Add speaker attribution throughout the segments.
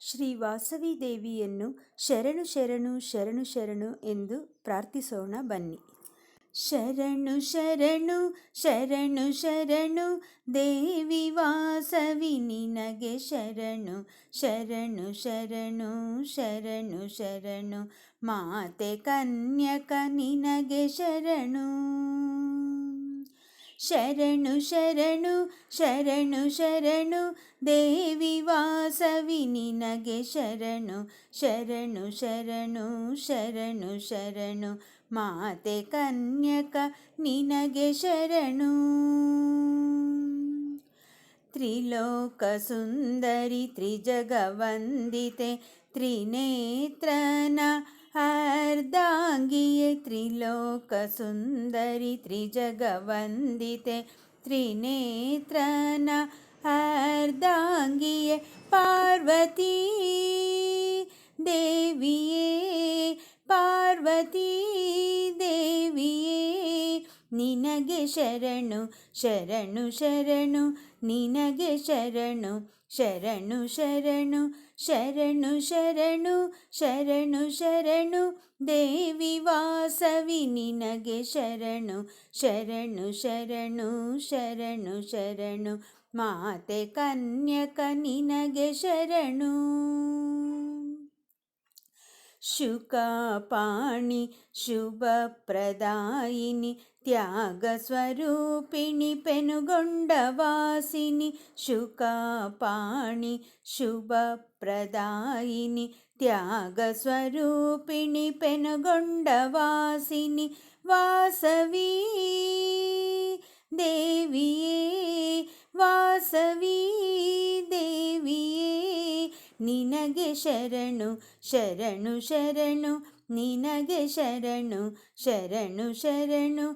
Speaker 1: ಶ್ರೀ ವಾಸವಿ ದೇವಿಯನ್ನು ಶರಣು ಶರಣು ಶರಣು ಶರಣು ಎಂದು ಪ್ರಾರ್ಥಿಸೋಣ ಬನ್ನಿ ಶರಣು ಶರಣು ಶರಣು ಶರಣು ದೇವಿ ವಾಸವಿ ನಿನಗೆ ಶರಣು ಶರಣು ಶರಣು ಶರಣು ಶರಣು ಮಾತೆ ಕನ್ಯಕ ನಿನಗೆ ಶರಣು ಶರಣು ಶರಣು ಶರಣು ಶರಣು ದೇವಿ ವಾಸವಿ ನಿನಗೆ ಶರಣು ಶರಣು ಶರಣು ಶರಣು ಶರಣು ಮಾತೆ ಕನ್ಯಕ ನಿನಗೆ ಶರಣು. ತ್ರಿಲೋಕ ಸುಂದರಿ त्रिनेत्रना ತ್ರಿನೇತ್ರನ अर्धाङ्गिये त्रिलोकसुन्दरि त्रिजगवन्दिते त्रिनेत्रन अर्धाङ्गिये पार्वती देविये पार्वती देविये ನಿನಗೆ ಶರಣು ಶರಣು ಶರಣು ನಿನಗೆ ಶರಣು ಶರಣು ಶರಣು ಶರಣು ಶರಣು ಶರಣು ಶರಣು ದೇವಿ ವಾಸವಿ ನಿನಗೆ ಶರಣು ಶರಣು ಶರಣು ಶರಣು ಶರಣು ಮಾತೆ ಕನ್ಯಕ ನಿನಗೆ ಶರಣು शुकापाणि शुभप्रदायिनि त्यागस्वरूपिणि पेनुगोण्डवासिनि शुकापाणि शुभप्रदायिनि त्यागस्वरूपिणि पेनुगोण्डवासिनि वासवी देविये वासवी देविये ನಿನಗೆ ಶರಣು ಶರಣು ಶರಣು ನಿನಗೆ ಶರಣು ಶರಣು ಶರಣು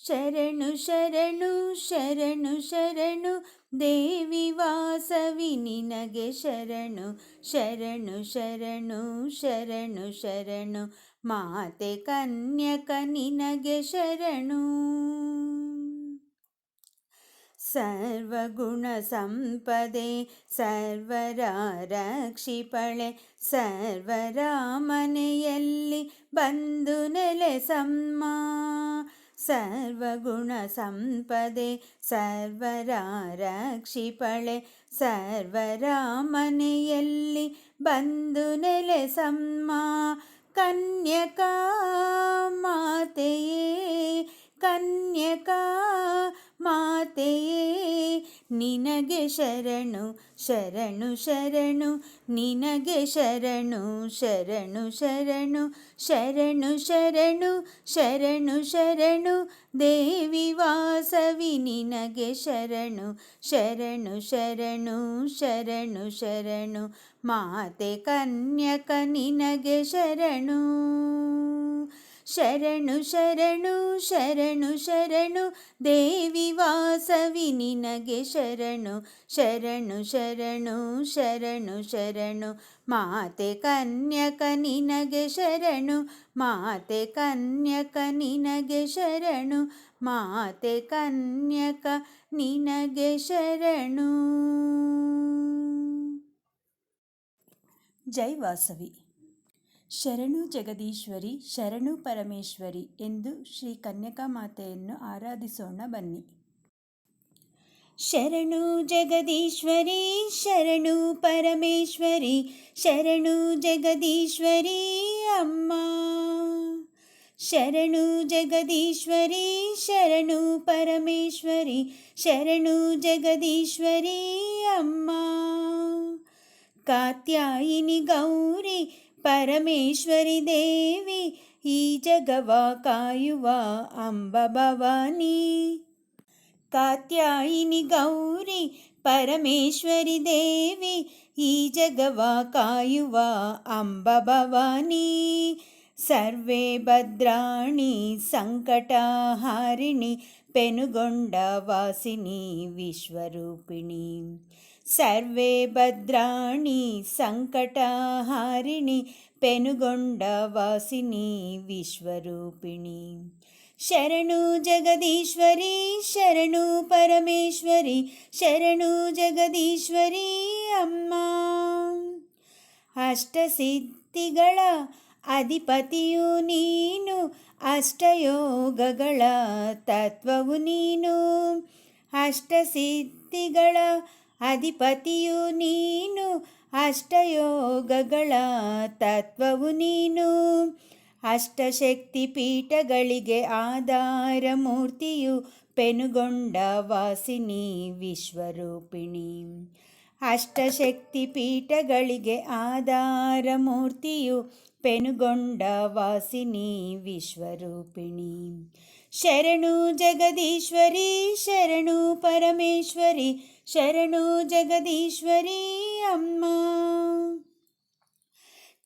Speaker 1: ಶರಣು ಶರಣು ಶರಣು ಶರಣು ದೇವಿ ವಾಸವಿ ನಿನಗೆ ಶರಣು ಶರಣು ಶರಣು ಶರಣು ಶರಣು ಮಾತೆ ಕನ್ಯಕ ನಿನಗೆ ಶರಣು सर्वगुणसम्पदे सर्वरारक्षिपळे सर्वरामनेयल्लि बन्धु नेलेसम्म सर्वगुणसम्पदे सर्वरारक्षिपळे सर्वरामनेयल्लि बन्धु नेलेसम्म कन्यका माते ನಿನಗೆ ಶರಣು ಶರಣು ಶರಣು ನಿನಗೆ ಶರಣು ಶರಣು ಶರಣು ಶರಣು ಶರಣು ಶರಣು ಶರಣು ದೇವಿ ವಾಸವಿ ನಿನಗೆ ಶರಣು ಶರಣು ಶರಣು ಶರಣು ಶರಣು ಮಾತೆ ಕನ್ಯಕ ನಿನಗೆ ಶರಣು ಶರಣು ಶರಣು ಶರಣು ಶರಣು, ದೇವಿ ವಾಸವಿ ನಿನಗೆ ಶರಣು ಶರಣು ಶರಣು ಶರಣು ಶರಣು, ಮಾತೆ ಕನ್ಯಕ ನಿನಗೆ ಶರಣು, ಮಾತೆ ಕನ್ಯಕ ನಿನಗೆ ಶರಣು, ಮಾತೆ ಕನ್ಯಕ ನಿನಗೆ ಶರಣು. ಜೈ ವಾಸವಿ. ಶರಣು ಜಗದೀಶ್ವರಿ ಶರಣು ಪರಮೇಶ್ವರಿ ಎಂದು ಶ್ರೀ ಕನ್ಯಕಾ ಮಾತೆಯನ್ನು ಆರಾಧಿಸೋಣ ಬನ್ನಿ ಶರಣು ಜಗದೀಶ್ವರಿ ಶರಣು ಪರಮೇಶ್ವರಿ ಶರಣು ಜಗದೀಶ್ವರಿ ಅಮ್ಮ ಶರಣು ಜಗದೀಶ್ವರಿ ಶರಣು ಪರಮೇಶ್ವರಿ ಶರಣು ಜಗದೀಶ್ವರಿ ಅಮ್ಮ ಕಾತ್ಯಾಯಿನಿ ಗೌರಿ ಪರಮೇಶ್ವರಿ ದೇವಿ ಈ ಜಗವ ಕಾಯುವ ಅಂಬ ಭವಾನಿ ಕಾತ್ಯಾಯಿನಿ ಗೌರಿ ಪರಮೇಶ್ವರಿ ದೇವಿ ಈ ಜಗವ ಕಾಯುವ ಅಂಬ ಭವಾನಿ ಸರ್ವೇ ಭದ್ರಾಣಿ ಸಂಕಟಹಾರಿಣಿ ಪೆನುಗೊಂಡ ವಾಸಿನಿ ವಿಶ್ವರೂಪಿಣಿ ಸರ್ವೇ ಭದ್ರಾಣಿ ಸಂಕಟಹಾರಿಣಿ ಪೆನುಗೊಂಡ ವಾಸಿನಿ ವಿಶ್ವರೂಪಿಣಿ ಶರಣು ಜಗದೀಶ್ವರಿ ಶರಣು ಪರಮೇಶ್ವರಿ ಶರಣು ಜಗದೀಶ್ವರಿ ಅಮ್ಮ ಅಷ್ಟಸಿದ್ಧಿಗಳ ಅಧಿಪತಿಯು ನೀನು ಅಷ್ಟಯೋಗಗಳ ತತ್ವವು ನೀನು ಅಷ್ಟಸಿದ್ಧಿಗಳ ಅಧಿಪತಿಯು ನೀನು, ಅಷ್ಟಯೋಗಗಳ ತತ್ವವು ನೀನು. ಅಷ್ಟಶಕ್ತಿ ಪೀಠಗಳಿಗೆ ಆಧಾರ ಮೂರ್ತಿಯು ಪೆನುಗೊಂಡ ವಾಸಿನಿ ವಿಶ್ವರೂಪಿಣಿ. ಅಷ್ಟಶಕ್ತಿ ಪೀಠಗಳಿಗೆ ಆಧಾರ ಮೂರ್ತಿಯು ಪೆನುಗೊಂಡ ವಾಸಿನಿ ವಿಶ್ವರೂಪಿಣಿ. ಶರಣು ಜಗದೀಶ್ವರಿ, ಶರಣು ಪರಮೇಶ್ವರಿ, ಶರಣು ಜಗದೀಶ್ವರಿ ಅಮ್ಮ.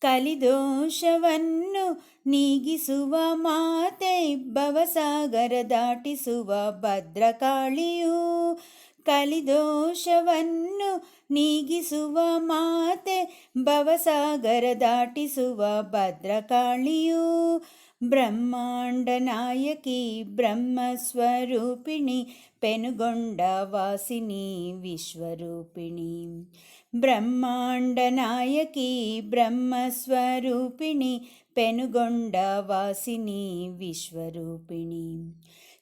Speaker 1: ಕಲಿದೋಷವನ್ನು ನೀಗಿಸುವ ಮಾತೆ, ಭವಸಾಗರ ದಾಟಿಸುವ ಭದ್ರಕಾಳಿಯು. ಕಲಿದೋಷವನ್ನು ನೀಗಿಸುವ ಮಾತೆ, ಭವಸಾಗರ ದಾಟಿಸುವ ಭದ್ರಕಾಳಿಯು. బ్రహ్మాండ నాయకి బ్రహ్మస్వరూపిణి పెనుగొండ వాసిని విశ్వరూపిణి. బ్రహ్మాండ నాయకి బ్రహ్మస్వరూపిణి పెనుగొండ వాసిని విశ్వరూపిణి.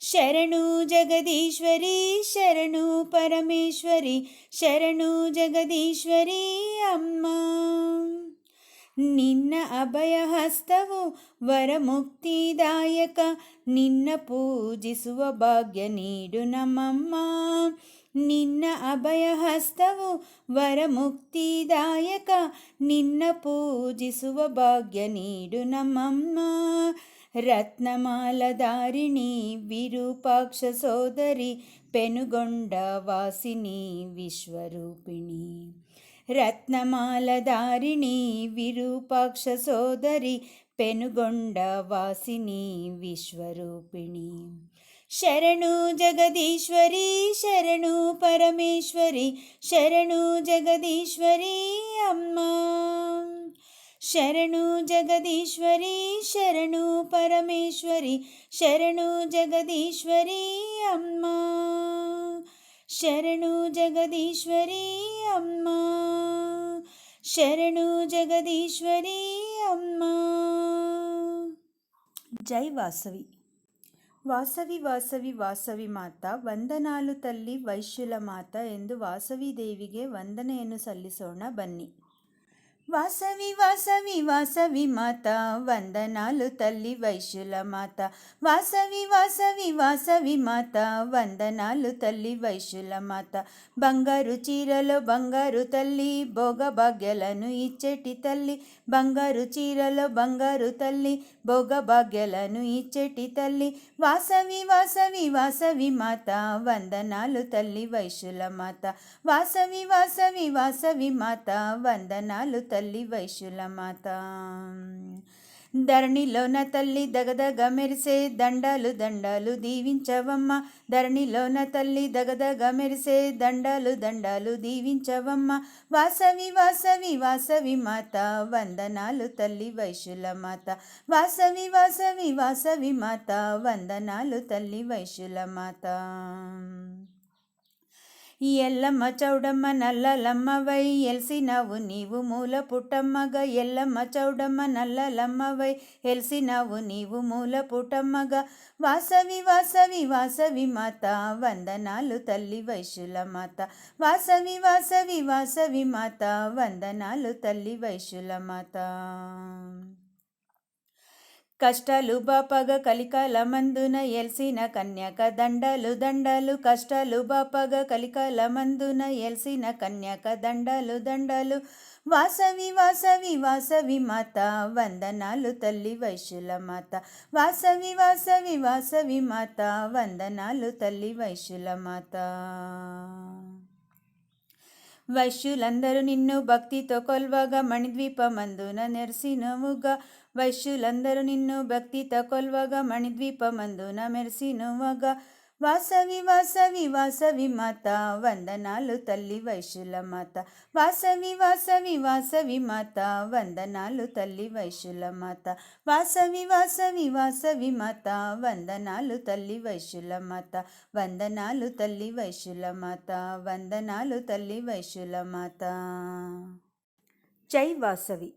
Speaker 1: శరణు జగదీశ్వరి శరణు పరమేశ్వరి శరణు జగదీశ్వరి అమ్మా. ನಿನ್ನ ಅಭಯ ಹಸ್ತವು ವರಮುಕ್ತಿದಾಯಕ ನಿನ್ನ ಪೂಜಿಸುವ ಭಾಗ್ಯ ನೀಡು ನಮ್ಮಮ್ಮ ನಿನ್ನ ಅಭಯ ಹಸ್ತವು ವರಮುಕ್ತಿದಾಯಕ ನಿನ್ನ ಪೂಜಿಸುವ ಭಾಗ್ಯ ನೀಡು ನಮ್ಮಮ್ಮ ರತ್ನಮಾಲಧಾರಿಣಿ ವಿರೂಪಾಕ್ಷ ಸೋದರಿ ಪೆನುಗೊಂಡ ವಾಸಿನಿ ವಿಶ್ವರೂಪಿಣಿ రత్నమాలధారిణి విరూపాక్ష సోదరి పెనుగొండ వాసిని విశ్వరూపిణి. శరణు జగదీశ్వరి శరణు పరమేశ్వరి శరణు జగదీశ్వరి అమ్మ. శరణు జగదీశ్వరి శరణు పరమేశ్వరి శరణు జగదీశ్వరి అమ్మ. ಶರಣು ಜಗದೀಶ್ವರಿ ಅಮ್ಮ. ಶರಣು ಜಗದೀಶ್ವರಿ ಅಮ್ಮ. ಜೈ ವಾಸವಿ. ವಾಸವಿ ವಾಸವಿ ವಾಸವಿ ಮಾತಾ, ವಂದನಾಲು ತಲ್ಲಿ ವೈಶ್ಯುಲ ಮಾತ ಎಂದು ವಾಸವಿ ದೇವಿಗೆ ವಂದನೆಯನ್ನು ಸಲ್ಲಿಸೋಣ ಬನ್ನಿ. వాసవి వాసవి వాసవి మాత వందనాలు తల్లి వైశ్యుల మాత. వాసవి వాసవి వాసవి మాత వందనాలు తల్లి వైశ్యుల మాత. బంగారు చీరలో బంగారు తల్లి భోగభాగ్యాలను ఇచ్చేటి తల్లి. బంగారు చీరలో బంగారు తల్లి భోగభాగ్యాలను ఇచ్చేటి తల్లి. వాసవి వాసవి వాసవి మాత వందనాలు తల్లి వైశ్యుల మాత. వాసవి వాసవి వాసవి మాత వందనాలు తల్లి తల్లి వైశ్యుల మాత. ధరణిలోన తల్లి దగదగ మెరిసే దండాలు దండాలు దీవించవమ్మ. ధరణిలోన తల్లి దగదగ మెరిసే దండాలు దండాలు దీవించవమ్మ. వాసవి వాసవి వాసవి మాత వందనాలు తల్లి వైశ్యుల మాత. వాసవి వాసవి వాసవి మాత వందనాలు తల్లి వైశ్యుల మాత. ఈ ఎల్లమ్మ చౌడమ్మ నల్లలమ్మవై ఎల్సినావు నీవు మూల పుట్టమ్మగ. ఎల్లమ్మ చౌడమ్మ నల్లలమ్మవై ఎల్సినావు నీవు మూల పుట్టమ్మగ. వాసవి వాసవి వాసవి మాత వందనాలు తల్లి వైశుల మాత. వాసవి వాసవి వాసవి మాత వందనాలు తల్లి వైశుల మాత. కష్టాలు బాపగ కలికాల మందున ఎల్సిన కన్యక దండలు దండలు కష్టాలు బాపగ కలికాల మందున ఎల్సిన కన్యక దండలు దండలు. వాసవి వాసవి వాసవి మాత వందనాలు తల్లి వైశ్యుల మాత. వాసవి వాసవి వాసవి మాత వందనాలు తల్లి వైశ్యుల మాత. వైశ్యులందరూ నిన్ను భక్తితో కొల్వగా మణిద్వీపమందున నెరసినవుగా వైశ్యులందరూ నిన్ను భక్తితో కొల్వగా మణిద్వీపమందున మెరిసినవుగా వాసవి వాసవి వాసవి మాత వందనాలు తల్లి వైశ్యుల మాత. వాసవి వాసవి వాసవి మాత వందనాలు తల్లి వైశ్యుల మాత. వాసవి వాసవి వాసవి మాత వందనాలు తల్లి వైశ్యుల మాత. వందనాలు తల్లి వైశ్యుల మాత వందనాలు తల్లి వైశ్యుల మాత. జై వాసవి.